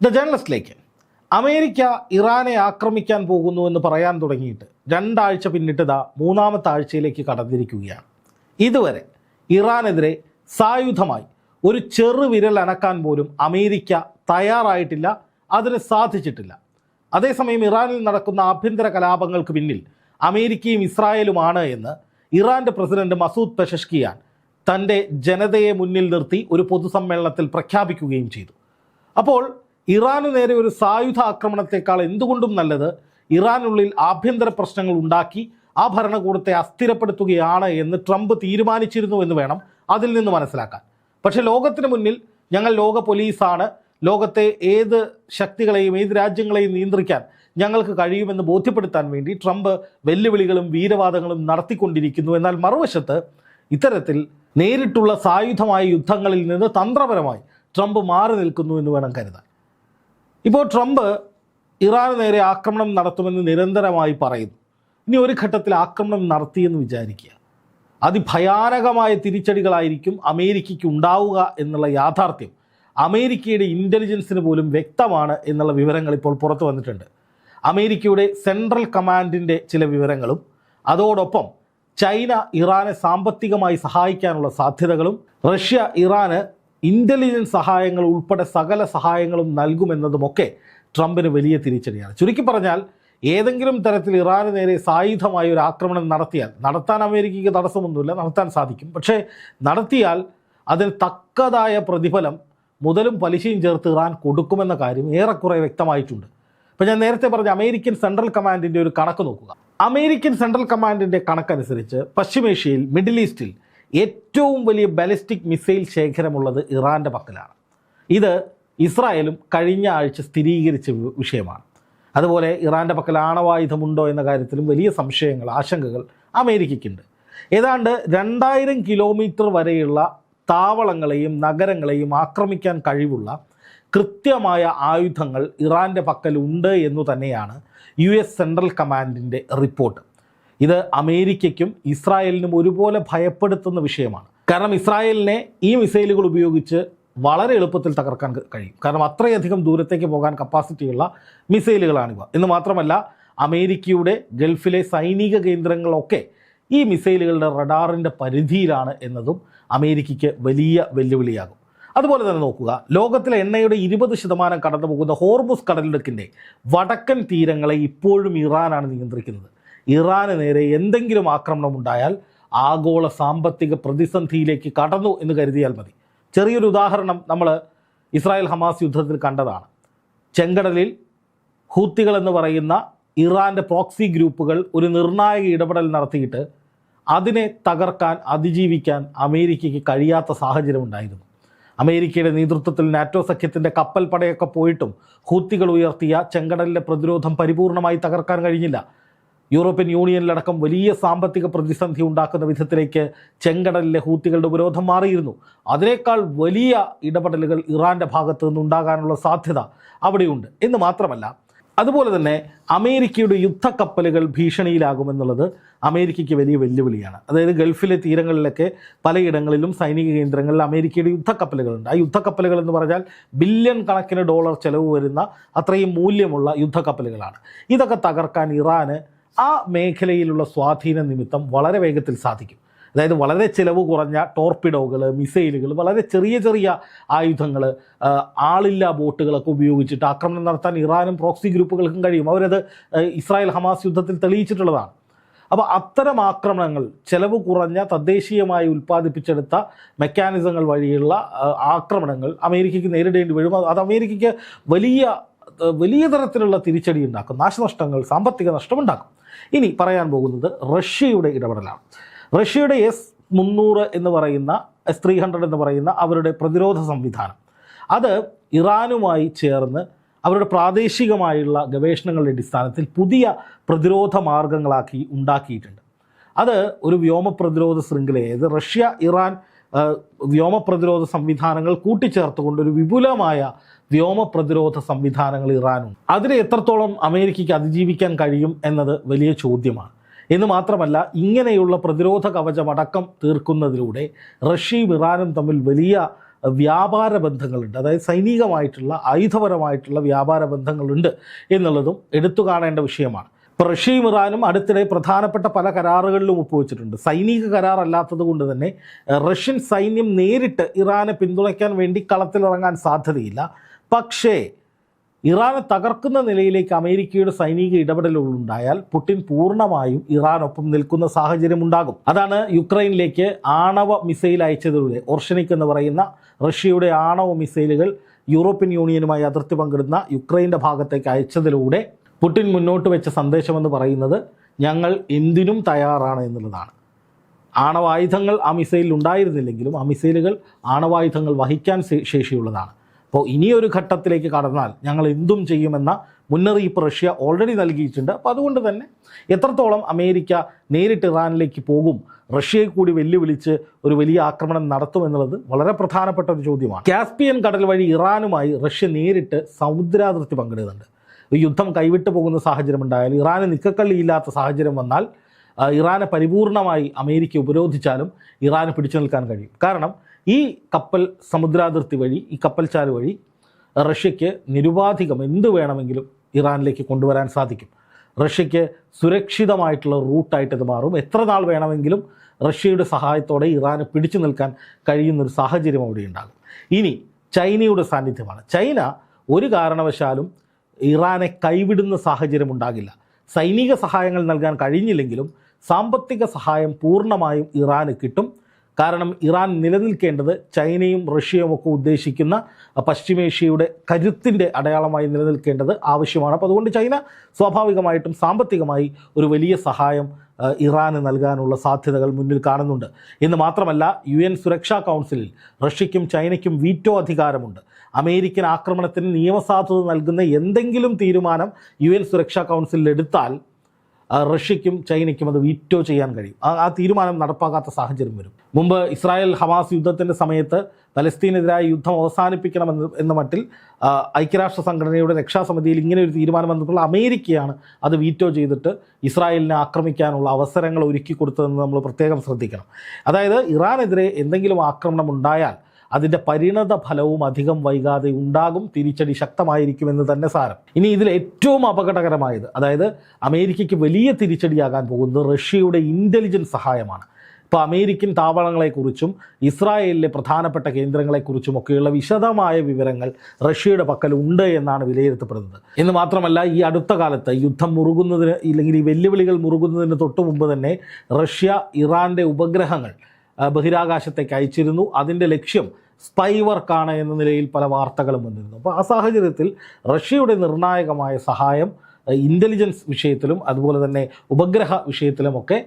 The ജേർണലിസ്റ്റിലേക്ക് America ഇറാനെ ആക്രമിക്കാൻ പോകുന്നു എന്ന് പറയാൻ തുടങ്ങിയിട്ട് രണ്ടാഴ്ച പിന്നിട്ടതാ മൂന്നാമത്തെ ആഴ്ചയിലേക്ക് കടന്നിരിക്കുകയാണ്. ഇതുവരെ ഇറാനെതിരെ സായുധമായി ഒരു ചെറുവിരൽ അനക്കാൻ പോലും അമേരിക്ക തയ്യാറായിട്ടില്ല അതിന് സാധിച്ചിട്ടില്ല. അതേസമയം ഇറാനിൽ നടക്കുന്ന ആഭ്യന്തര കലാപങ്ങൾക്ക് പിന്നിൽ അമേരിക്കയും ഇസ്രായേലുമാണ് എന്ന് ഇറാന്റെ പ്രസിഡന്റ് മസൂദ് പെഷഷ്കിയാൻ തന്റെ ജനതയെ മുന്നിൽ നിർത്തി ഒരു പൊതുസമ്മേളനത്തിൽ പ്രഖ്യാപിക്കുകയും ചെയ്തു. അപ്പോൾ ഇറാന് നേരെ ഒരു സായുധ ആക്രമണത്തെക്കാൾ എന്തുകൊണ്ടും നല്ലത്? ഇറാനുള്ളിൽ ആഭ്യന്തര പ്രശ്നങ്ങൾ ഉണ്ടാക്കി ആ ഭരണകൂടത്തെ അസ്ഥിരപ്പെടുത്തുകയാണ് എന്ന് ട്രംപ് തീരുമാനിച്ചിരുന്നു എന്ന് വേണം അതിൽ നിന്ന് മനസ്സിലാക്കാൻ. പക്ഷേ ലോകത്തിന് മുന്നിൽ ഞങ്ങൾ ലോക പോലീസാണ്. ലോകത്തെ ഏത് ശക്തികളെയും ഏത് രാജ്യങ്ങളെയും നിയന്ത്രിക്കാൻ ഞങ്ങൾക്ക് കഴിയുമെന്ന് ബോധ്യപ്പെടുത്താൻ വേണ്ടി ട്രംപ് വെല്ലുവിളികളും വീരവാദങ്ങളും നടത്തിക്കൊണ്ടിരിക്കുന്നു. എന്നാൽ മറുവശത്ത് ഇത്തരത്തിൽ നേരിട്ടുള്ള സായുധമായ യുദ്ധങ്ങളിൽ നിന്ന് തന്ത്രപരമായി ട്രംപ് മാറി നിൽക്കുന്നു എന്ന് വേണം കരുതാൻ. ഇപ്പോൾ ട്രംപ് ഇറാന് നേരെ ആക്രമണം നടത്തുമെന്ന് നിരന്തരമായി പറയുന്നു. ഇനി ഒരു ഘട്ടത്തിൽ ആക്രമണം നടത്തിയെന്ന് വിചാരിക്കുക. അതിഭയാനകമായ തിരിച്ചടികളായിരിക്കും അമേരിക്കയ്ക്ക് ഉണ്ടാവുക എന്നുള്ള യാഥാർത്ഥ്യം. അമേരിക്കയുടെ ഇന്റലിജൻസിന് പോലും വ്യക്തമാണ് എന്നുള്ള വിവരങ്ങൾ ഇപ്പോൾ പുറത്തു വന്നിട്ടുണ്ട്. അമേരിക്കയുടെ സെൻട്രൽ കമാൻഡിന്റെ ചില വിവരങ്ങളും അതോടൊപ്പം ചൈന ഇറാനെ സാമ്പത്തികമായി സഹായിക്കാനുള്ള സാധ്യതകളും റഷ്യ ഇറാന് ഇന്റലിജൻസ് സഹായങ്ങൾ ഉൾപ്പെടെ സകല സഹായങ്ങളും നൽകുമെന്നതുമൊക്കെ ട്രംപിന് വലിയ തിരിച്ചടിയാണ്. ചുരുക്കി പറഞ്ഞാൽ ഏതെങ്കിലും തരത്തിൽ ഇറാന് നേരെ സായുധമായ ഒരു ആക്രമണം നടത്തിയാൽ നടത്താൻ അമേരിക്കയ്ക്ക് തടസ്സമൊന്നുമില്ല നടത്താൻ സാധിക്കും. പക്ഷേ നടത്തിയാൽ അതിന് തക്കതായ പ്രതിഫലം മുതലും പലിശയും ചേർത്ത് ഇറാൻ കൊടുക്കുമെന്ന കാര്യം ഏറെക്കുറെ വ്യക്തമായിട്ടുണ്ട്. ഇപ്പം ഞാൻ നേരത്തെ പറഞ്ഞ അമേരിക്കൻ സെൻട്രൽ കമാൻഡിന്റെ ഒരു കണക്ക് നോക്കുക. അമേരിക്കൻ സെൻട്രൽ കമാൻഡിന്റെ കണക്കനുസരിച്ച് പശ്ചിമേഷ്യയിൽ മിഡിൽ ഈസ്റ്റിൽ ഏറ്റവും വലിയ ബാലിസ്റ്റിക് മിസൈൽ ശേഖരമുള്ളത് ഇറാന്റെ പക്കലാണ്. ഇത് ഇസ്രായേലും കഴിഞ്ഞ ആഴ്ച സ്ഥിരീകരിച്ച വിഷയമാണ്. അതുപോലെ ഇറാന്റെ പക്കൽ ആണവായുധമുണ്ടോ എന്ന കാര്യത്തിലും വലിയ സംശയങ്ങൾ ആശങ്കകൾ അമേരിക്കയ്ക്കുണ്ട്. ഏതാണ്ട് രണ്ടായിരം കിലോമീറ്റർ വരെയുള്ള താവളങ്ങളെയും നഗരങ്ങളെയും ആക്രമിക്കാൻ കഴിവുള്ള കൃത്യമായ ആയുധങ്ങൾ ഇറാന്റെ പക്കലുണ്ട് എന്നു തന്നെയാണ് യു എസ് സെൻട്രൽ കമാൻഡിന്റെ റിപ്പോർട്ട്. ഇത് അമേരിക്കയ്ക്കും ഇസ്രായേലിനും ഒരുപോലെ ഭയപ്പെടുത്തുന്ന വിഷയമാണ്. കാരണം ഇസ്രായേലിനെ ഈ മിസൈലുകൾ ഉപയോഗിച്ച് വളരെ എളുപ്പത്തിൽ തകർക്കാൻ കഴിയും. കാരണം അത്രയധികം ദൂരത്തേക്ക് പോകാൻ കപ്പാസിറ്റിയുള്ള മിസൈലുകളാണിവ എന്ന് മാത്രമല്ല അമേരിക്കയുടെ ഗൾഫിലെ സൈനിക കേന്ദ്രങ്ങളൊക്കെ ഈ മിസൈലുകളുടെ റഡാറിന്റെ പരിധിയിലാണ് എന്നതും അമേരിക്കയ്ക്ക് വലിയ വെല്ലുവിളിയാകും. അതുപോലെ തന്നെ നോക്കുക ലോകത്തിലെ എണ്ണയുടെ ഇരുപത് ശതമാനം കടന്നു പോകുന്ന ഹോർമുസ് കടലിടുക്കിന്റെ വടക്കൻ തീരങ്ങളെ ഇപ്പോഴും ഇറാനാണ് നിയന്ത്രിക്കുന്നത്. ഇറാന് നേരെ എന്തെങ്കിലും ആക്രമണം ഉണ്ടായാൽ ആഗോള സാമ്പത്തിക പ്രതിസന്ധിയിലേക്ക് കടന്നു എന്ന് കരുതിയാൽ മതി. ചെറിയൊരു ഉദാഹരണം നമ്മൾ ഇസ്രായേൽ ഹമാസ് യുദ്ധത്തിൽ കണ്ടതാണ്. ചെങ്കടലിൽ ഹൂത്തികൾ എന്ന് പറയുന്ന ഇറാന്റെ പ്രോക്സി ഗ്രൂപ്പുകൾ ഒരു നിർണായക ഇടപെടൽ നടത്തിയിട്ട് അതിനെ തകർക്കാൻ അതിജീവിക്കാൻ അമേരിക്കയ്ക്ക് കഴിയാത്ത സാഹചര്യം ഉണ്ടായിരുന്നു. അമേരിക്കയുടെ നേതൃത്വത്തിൽ നാറ്റോ സഖ്യത്തിന്റെ കപ്പൽ പടയൊക്കെ പോയിട്ടും ഹൂത്തികൾ ഉയർത്തിയ ചെങ്കടലിലെ പ്രതിരോധം പരിപൂർണമായി തകർക്കാൻ കഴിഞ്ഞില്ല. യൂറോപ്യൻ യൂണിയനിലടക്കം വലിയ സാമ്പത്തിക പ്രതിസന്ധി ഉണ്ടാക്കുന്ന വിധത്തിലേക്ക് ചെങ്കടലിലെ ഹൂത്തികളുടെ ഉപരോധം മാറിയിരുന്നു. അതിനേക്കാൾ വലിയ ഇടപെടലുകൾ ഇറാന്റെ ഭാഗത്തു നിന്നുണ്ടാകാനുള്ള സാധ്യത അവിടെയുണ്ട്. എന്ന് മാത്രമല്ല അതുപോലെ തന്നെ അമേരിക്കയുടെ യുദ്ധക്കപ്പലുകൾ ഭീഷണിയിലാകുമെന്നുള്ളത് അമേരിക്കയ്ക്ക് വലിയ വെല്ലുവിളിയാണ്. അതായത് ഗൾഫിലെ തീരങ്ങളിലൊക്കെ പലയിടങ്ങളിലും സൈനിക കേന്ദ്രങ്ങളിൽ അമേരിക്കയുടെ യുദ്ധക്കപ്പലുകളുണ്ട്. ആ യുദ്ധക്കപ്പലുകൾ എന്ന് പറഞ്ഞാൽ ബില്യൺ കണക്കിന് ഡോളർ ചെലവ് വരുന്ന അത്രയും മൂല്യമുള്ള യുദ്ധക്കപ്പലുകളാണ്. ഇതൊക്കെ തകർക്കാൻ ഇറാന് ആ മേഖലയിലുള്ള സ്വാധീന നിമിത്തം വളരെ വേഗത്തിൽ സാധിക്കും. അതായത് വളരെ ചിലവ് കുറഞ്ഞ ടോർപിഡോകൾ മിസൈലുകൾ വളരെ ചെറിയ ചെറിയ ആയുധങ്ങൾ ആളില്ലാ ബോട്ടുകളൊക്കെ ഉപയോഗിച്ചിട്ട് ആക്രമണം നടത്താൻ ഇറാനും പ്രോക്സി ഗ്രൂപ്പുകൾക്കും കഴിയും. അവരത് ഇസ്രായേൽ ഹമാസ് യുദ്ധത്തിൽ തെളിയിച്ചിട്ടുള്ളതാണ്. അപ്പോൾ അത്തരം ആക്രമണങ്ങൾ ചെലവ് കുറഞ്ഞ തദ്ദേശീയമായി ഉൽപ്പാദിപ്പിച്ചെടുത്ത മെക്കാനിസങ്ങൾ വഴിയുള്ള ആക്രമണങ്ങൾ അമേരിക്കയ്ക്ക് നേരിടേണ്ടി വരും. അത് അമേരിക്കയ്ക്ക് വലിയ വലിയ തരത്തിലുള്ള തിരിച്ചടി ഉണ്ടാക്കും. നാശനഷ്ടങ്ങൾ സാമ്പത്തിക നഷ്ടമുണ്ടാക്കും. ഇനി പറയാൻ പോകുന്നത് റഷ്യയുടെ ഇടപെടലാണ്. റഷ്യയുടെ എസ് മുന്നൂറ് എന്ന് പറയുന്ന എസ് ത്രീ ഹൺഡ്രഡ് എന്ന് പറയുന്ന അവരുടെ പ്രതിരോധ സംവിധാനം. അത് ഇറാനുമായി ചേർന്ന് അവരുടെ പ്രാദേശികമായുള്ള ഗവേഷണങ്ങളുടെ അടിസ്ഥാനത്തിൽ പുതിയ പ്രതിരോധ മാർഗങ്ങളാക്കി ഉണ്ടാക്കിയിട്ടുണ്ട്. അത് ഒരു വ്യോമ പ്രതിരോധ ശൃംഖലയെ റഷ്യ ഇറാൻ വ്യോമ പ്രതിരോധ സംവിധാനങ്ങൾ കൂട്ടിച്ചേർത്തുകൊണ്ട് ഒരു വിപുലമായ വ്യോമ പ്രതിരോധ സംവിധാനങ്ങൾ ഇറാനുണ്ട്. അതിനെ എത്രത്തോളം അമേരിക്കയ്ക്ക് അതിജീവിക്കാൻ കഴിയും എന്നത് വലിയ ചോദ്യമാണ്. എന്ന് മാത്രമല്ല ഇങ്ങനെയുള്ള പ്രതിരോധ കവചമടക്കം തീർക്കുന്നതിലൂടെ റഷ്യയും ഇറാനും തമ്മിൽ വലിയ വ്യാപാര ബന്ധങ്ങളുണ്ട്. അതായത് സൈനികമായിട്ടുള്ള ആയുധപരമായിട്ടുള്ള വ്യാപാര ബന്ധങ്ങളുണ്ട് എന്നുള്ളതും എടുത്തു കാണേണ്ട വിഷയമാണ്. ഇപ്പോൾ റഷ്യയും ഇറാനും അടുത്തിടെ പ്രധാനപ്പെട്ട പല കരാറുകളിലും ഒപ്പുവെച്ചിട്ടുണ്ട്. സൈനിക കരാറല്ലാത്തത് കൊണ്ട് തന്നെ റഷ്യൻ സൈന്യം നേരിട്ട് ഇറാനെ പിന്തുണയ്ക്കാൻ വേണ്ടി കളത്തിലിറങ്ങാൻ സാധ്യതയില്ല. പക്ഷേ ഇറാനെ തകർക്കുന്ന നിലയിലേക്ക് അമേരിക്കയുടെ സൈനിക ഇടപെടലുകളുണ്ടായാൽ പുടിൻ പൂർണമായും ഇറാനൊപ്പം നിൽക്കുന്ന സാഹചര്യം ഉണ്ടാകും. അതാണ് യുക്രൈനിലേക്ക് ആണവ മിസൈൽ അയച്ചതിലൂടെ ഓർഷനിക് എന്ന് പറയുന്ന റഷ്യയുടെ ആണവ മിസൈലുകൾ യൂറോപ്യൻ യൂണിയനുമായി അതിർത്തി പങ്കിടുന്ന യുക്രൈന്റെ ഭാഗത്തേക്ക് അയച്ചതിലൂടെ പുടിൻ മുന്നോട്ട് വെച്ച സന്ദേശമെന്ന് പറയുന്നത് ഞങ്ങൾ എന്തിനും തയ്യാറാണ് എന്നുള്ളതാണ്. ആണവായുധങ്ങൾ ആ മിസൈലിൽ ഉണ്ടായിരുന്നില്ലെങ്കിലും ആ മിസൈലുകൾ ആണവായുധങ്ങൾ വഹിക്കാൻ ശേഷിയുള്ളതാണ്. അപ്പോൾ ഇനിയൊരു ഘട്ടത്തിലേക്ക് കടന്നാൽ ഞങ്ങൾ എന്തും ചെയ്യുമെന്ന മുന്നറിയിപ്പ് റഷ്യ ഓൾറെഡി നൽകിയിട്ടുണ്ട്. അപ്പോൾ അതുകൊണ്ട് തന്നെ എത്രത്തോളം അമേരിക്ക നേരിട്ട് ഇറാനിലേക്ക് പോകും റഷ്യയെ കൂടി വെല്ലുവിളിച്ച് ഒരു വലിയ ആക്രമണം നടത്തും എന്നുള്ളത് വളരെ പ്രധാനപ്പെട്ട ഒരു ചോദ്യമാണ്. കാസ്പിയൻ കടൽ വഴി ഇറാനുമായി റഷ്യ നേരിട്ട് സമുദ്രാതിർത്തി പങ്കിടുന്നുണ്ട്. യുദ്ധം കൈവിട്ടു പോകുന്ന സാഹചര്യം ഉണ്ടായാൽ ഇറാന് നിക്കക്കള്ളിയില്ലാത്ത സാഹചര്യം വന്നാൽ ഇറാനെ പരിപൂർണമായി അമേരിക്ക ഉപരോധിച്ചാലും ഇറാന് പിടിച്ചു നിൽക്കാൻ കഴിയും. കാരണം ഈ കപ്പൽ സമുദ്രാതിർത്തി വഴി ഈ കപ്പൽച്ചാൽ വഴി റഷ്യയ്ക്ക് നിരുപാധികം എന്ത് വേണമെങ്കിലും ഇറാനിലേക്ക് കൊണ്ടുവരാൻ സാധിക്കും. റഷ്യയ്ക്ക് സുരക്ഷിതമായിട്ടുള്ള റൂട്ടായിട്ട് ഇത് മാറും. എത്ര നാൾ വേണമെങ്കിലും റഷ്യയുടെ സഹായത്തോടെ ഇറാന് പിടിച്ചു നിൽക്കാൻ കഴിയുന്നൊരു സാഹചര്യം അവിടെ ഉണ്ടാകും. ഇനി ചൈനയുടെ സാന്നിധ്യമാണ്. ചൈന ഒരു കാരണവശാലും ഇറാനെ കൈവിടുന്ന സാഹചര്യം ഉണ്ടാകില്ല. സൈനിക സഹായങ്ങൾ നൽകാൻ കഴിഞ്ഞില്ലെങ്കിലും സാമ്പത്തിക സഹായം പൂർണമായും ഇറാന് കിട്ടും. കാരണം ഇറാൻ നിലനിൽക്കേണ്ടത് ചൈനയും റഷ്യയും ഒക്കെ ഉദ്ദേശിക്കുന്ന പശ്ചിമേഷ്യയുടെ കരുത്തിന്റെ അടയാളമായി നിലനിൽക്കേണ്ടത് ആവശ്യമാണ്. അപ്പോൾ അതുകൊണ്ട് ചൈന സ്വാഭാവികമായിട്ടും സാമ്പത്തികമായി ഒരു വലിയ സഹായം ഇറാന് നൽകാനുള്ള സാധ്യതകൾ മുന്നിൽ കാണുന്നുണ്ട്. എന്ന് മാത്രമല്ല യു എൻ സുരക്ഷാ കൗൺസിലിൽ റഷ്യയ്ക്കും ചൈനയ്ക്കും വീറ്റോ അധികാരമുണ്ട്. അമേരിക്കൻ ആക്രമണത്തിന് നിയമസാധുത നൽകുന്ന എന്തെങ്കിലും തീരുമാനം യു എൻ സുരക്ഷാ കൗൺസിലിൽ എടുത്താൽ റഷ്യയ്ക്കും ചൈനയ്ക്കും അത് വീറ്റോ ചെയ്യാൻ കഴിയും. ആ തീരുമാനം നടപ്പാക്കാത്ത സാഹചര്യം വരും. മുമ്പ് ഇസ്രായേൽ ഹമാസ് യുദ്ധത്തിന്റെ സമയത്ത് പലസ്തീനെതിരായ യുദ്ധം അവസാനിപ്പിക്കണമെന്ന് എന്ന മട്ടിൽ ഐക്യരാഷ്ട്ര സംഘടനയുടെ രക്ഷാസമിതിയിൽ ഇങ്ങനെ ഒരു തീരുമാനം വന്നപ്പോൾ അമേരിക്കയാണ് അത് വീറ്റോ ചെയ്തിട്ട് ഇസ്രായേലിനെ ആക്രമിക്കാനുള്ള അവസരങ്ങൾ ഒരുക്കി കൊടുത്തതെന്ന് നമ്മൾ പ്രത്യേകം ശ്രദ്ധിക്കണം. അതായത് ഇറാനെതിരെ എന്തെങ്കിലും ആക്രമണം ഉണ്ടായാൽ അതിന്റെ പരിണത ഫലവും അധികം വൈകാതെ ഉണ്ടാകും തിരിച്ചടി ശക്തമായിരിക്കുമെന്ന് തന്നെ സാരം. ഇനി ഇതിൽ ഏറ്റവും അപകടകരമായത് അതായത് അമേരിക്കയ്ക്ക് വലിയ തിരിച്ചടിയാകാൻ പോകുന്നത് റഷ്യയുടെ ഇന്റലിജൻസ് സഹായമാണ്. ഇപ്പോൾ അമേരിക്കൻ താവളങ്ങളെക്കുറിച്ചും ഇസ്രായേലിലെ പ്രധാനപ്പെട്ട കേന്ദ്രങ്ങളെക്കുറിച്ചും ഒക്കെയുള്ള വിശദമായ വിവരങ്ങൾ റഷ്യയുടെ പക്കൽ ഉണ്ട് എന്നാണ് വിലയിരുത്തപ്പെടുന്നത്. എന്ന് മാത്രമല്ല ഈ അടുത്ത കാലത്ത് യുദ്ധം മുറുകുന്നതിന് ഇല്ലെങ്കിൽ ഈ വെല്ലുവിളികൾ മുറുകുന്നതിന് തൊട്ടു മുമ്പ് തന്നെ റഷ്യ ഇറാന്റെ ഉപഗ്രഹങ്ങൾ ബഹിരാകാശത്തേക്ക് അയച്ചിരുന്നു. അതിന്റെ ലക്ഷ്യം സ്പൈ വർക്കാണ് എന്ന നിലയിൽ പല വാർത്തകളും വന്നിരുന്നു. അപ്പോൾ ആ സാഹചര്യത്തിൽ റഷ്യയുടെ നിർണായകമായ സഹായം ഇന്റലിജൻസ് വിഷയത്തിലും അതുപോലെ തന്നെ ഉപഗ്രഹ വിഷയത്തിലുമൊക്കെ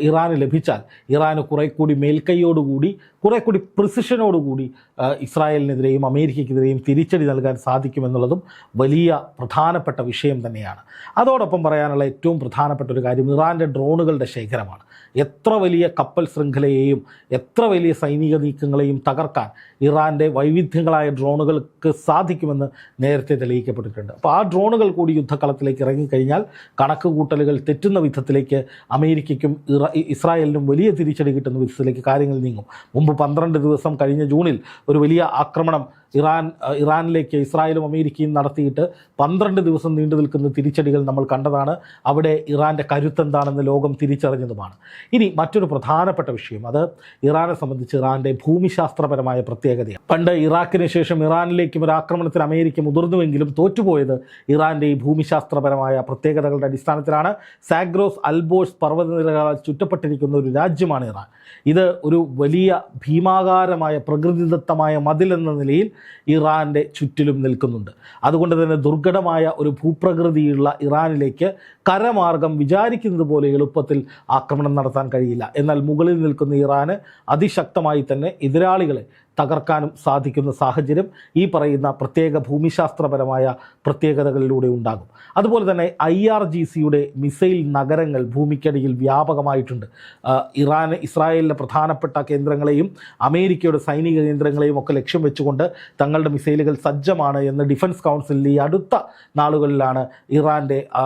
ഇറാന് ലഭിച്ചാൽ ഇറാന് കുറെ കൂടി മേൽക്കൈയോടുകൂടി കുറെ കൂടി പ്രിസിഷനോടുകൂടി ഇസ്രായേലിനെതിരെയും അമേരിക്കയ്ക്കെതിരെയും തിരിച്ചടി നൽകാൻ സാധിക്കുമെന്നുള്ളതും വലിയ പ്രധാനപ്പെട്ട വിഷയം തന്നെയാണ്. അതോടൊപ്പം പറയാനുള്ള ഏറ്റവും പ്രധാനപ്പെട്ട ഒരു കാര്യം ഇറാന്റെ ഡ്രോണുകളുടെ ശേഖരമാണ്. എത്ര വലിയ കപ്പൽ ശൃംഖലയെയും എത്ര വലിയ സൈനിക നീക്കങ്ങളെയും തകർക്കാൻ ഇറാന്റെ വൈവിധ്യങ്ങളായ ഡ്രോണുകൾക്ക് സാധിക്കുമെന്ന് നേരത്തെ തെളിയിക്കപ്പെട്ടിട്ടുണ്ട്. അപ്പോൾ ആ ഡ്രോണുകൾ കൂടി യുദ്ധക്കളത്തിലേക്ക് ഇറങ്ങിക്കഴിഞ്ഞാൽ കണക്ക് കൂട്ടലുകൾ തെറ്റുന്ന വിധത്തിലേക്ക് അമേരിക്കയ്ക്കും ഇറ ഇസ്രായേലിനും വലിയ തിരിച്ചടി കിട്ടുന്ന വിധത്തിലേക്ക് കാര്യങ്ങൾ നീങ്ങും. മുമ്പ് പന്ത്രണ്ട് ദിവസം കഴിഞ്ഞ ജൂണിൽ ഒരു വലിയ ആക്രമണം ഇറാൻ ഇറാനിലേക്ക് ഇസ്രായേലും അമേരിക്കയും നടത്തിയിട്ട് പന്ത്രണ്ട് ദിവസം നീണ്ടു നിൽക്കുന്ന തിരിച്ചടികൾ നമ്മൾ കണ്ടതാണ്. അവിടെ ഇറാന്റെ കരുത്തെന്താണെന്ന് ലോകം തിരിച്ചറിഞ്ഞതുമാണ്. ഇനി മറ്റൊരു പ്രധാനപ്പെട്ട വിഷയം. അത് ഇറാനെ സംബന്ധിച്ച് ഇറാന്റെ ഭൂമിശാസ്ത്രപരമായ പ്രത്യേകതയാണ്. പണ്ട് ഇറാഖിന് ശേഷം ഇറാനിലേക്കും ഒരു ആക്രമണത്തിന് അമേരിക്ക മുതിർന്നുവെങ്കിലും തോറ്റുപോയത് ഇറാന്റെ ഈ ഭൂമിശാസ്ത്രപരമായ പ്രത്യേകതകളുടെ അടിസ്ഥാനത്തിലാണ് സാഗ്രോസ് അൽബോസ് പർവതനിരകളാൽ ചുറ്റപ്പെട്ടിരിക്കുന്ന ഒരു രാജ്യമാണ് ഇറാൻ. ഇത് ഒരു വലിയ ഭീമാകാരമായ പ്രകൃതിദത്തമായ മതിൽ എന്ന നിലയിൽ ഇറാന്റെ ചുറ്റിലും നിൽക്കുന്നുണ്ട്. അതുകൊണ്ട് തന്നെ ദുർഘടമായ ഒരു ഭൂപ്രകൃതിയുള്ള ഇറാനിലേക്ക് കരമാർഗം വിചാരിക്കുന്നത് പോലെ എളുപ്പത്തിൽ ആക്രമണം നടത്താൻ കഴിയില്ല. എന്നാൽ മുകളിൽ നിൽക്കുന്ന ഇറാന് അതിശക്തമായി തന്നെ എതിരാളികളെ തകർക്കാനും സാധിക്കുന്ന സാഹചര്യം ഈ പറയുന്ന പ്രത്യേക ഭൂമിശാസ്ത്രപരമായ പ്രത്യേകതകളിലൂടെ ഉണ്ടാകും. അതുപോലെ തന്നെ ഐ ആർ ജി സിയുടെ മിസൈൽ നഗരങ്ങൾ ഭൂമിക്കടിയിൽ വ്യാപകമായിട്ടുണ്ട്. ഇറാന് ഇസ്രായേലിലെ പ്രധാനപ്പെട്ട കേന്ദ്രങ്ങളെയും അമേരിക്കയുടെ സൈനിക കേന്ദ്രങ്ങളെയും ഒക്കെ ലക്ഷ്യം വെച്ചുകൊണ്ട് തങ്ങളുടെ മിസൈലുകൾ സജ്ജമാണ് എന്ന് ഡിഫൻസ് കൗൺസിലിൽ ഈ അടുത്ത നാളുകളിലാണ് ഇറാന്റെ ആ,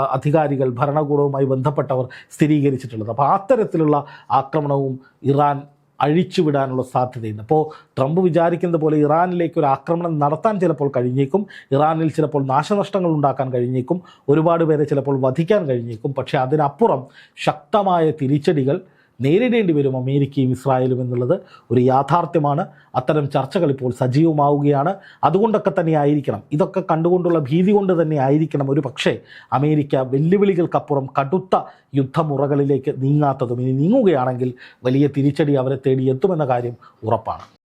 ഭരണകൂടവുമായി ബന്ധപ്പെട്ടവർ സ്ഥിരീകരിച്ചിട്ടുള്ളത്. അപ്പോൾ അത്തരത്തിലുള്ള ആക്രമണവും ഇറാൻ അഴിച്ചുവിടാനുള്ള സാധ്യതയുണ്ട്. അപ്പോൾ ട്രംപ് വിചാരിക്കുന്നത് പോലെ ഇറാനിലേക്ക് ഒരു ആക്രമണം നടത്താൻ ചിലപ്പോൾ കഴിഞ്ഞേക്കും ഇറാനിൽ ചിലപ്പോൾ നാശനഷ്ടങ്ങൾ ഉണ്ടാക്കാൻ കഴിഞ്ഞേക്കും ഒരുപാട് പേരെ ചിലപ്പോൾ വധിക്കാൻ കഴിഞ്ഞേക്കും പക്ഷേ അതിനപ്പുറം ശക്തമായ തിരിച്ചടികൾ നേരിടേണ്ടി വരും അമേരിക്കയും ഇസ്രായേലും എന്നുള്ളത് ഒരു യാഥാർത്ഥ്യമാണ്. അത്തരം ചർച്ചകൾ ഇപ്പോൾ സജീവമാവുകയാണ്. അതുകൊണ്ടൊക്കെ തന്നെ ആയിരിക്കണം. ഇതൊക്കെ കണ്ടുകൊണ്ടുള്ള ഭീതി കൊണ്ട് തന്നെ ആയിരിക്കണം ഒരു പക്ഷേ അമേരിക്ക വെല്ലുവിളികൾക്കപ്പുറം കടുത്ത യുദ്ധമുറകളിലേക്ക് നീങ്ങാത്തതും ഇനി നീങ്ങുകയാണെങ്കിൽ വലിയ തിരിച്ചടി അവരെ തേടി എത്തുമെന്ന കാര്യം ഉറപ്പാണ്.